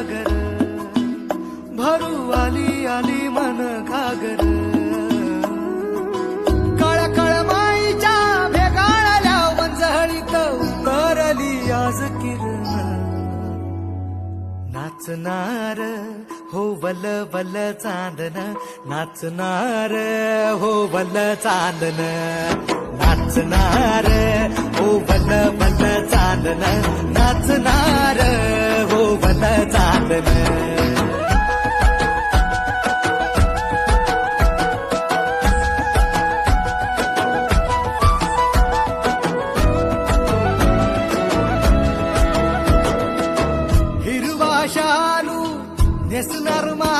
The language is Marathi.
सागर भरू आली आली मन घागर. काळ्या काळ्या माईच्या भेगाळल्या वंजहळीत उतरली आज किरण. नाचणार हो वल वल चांदन नाचणार हो वल चांदन. नाचणार हो वल वल चांदन नाचणार நெசுனாருமா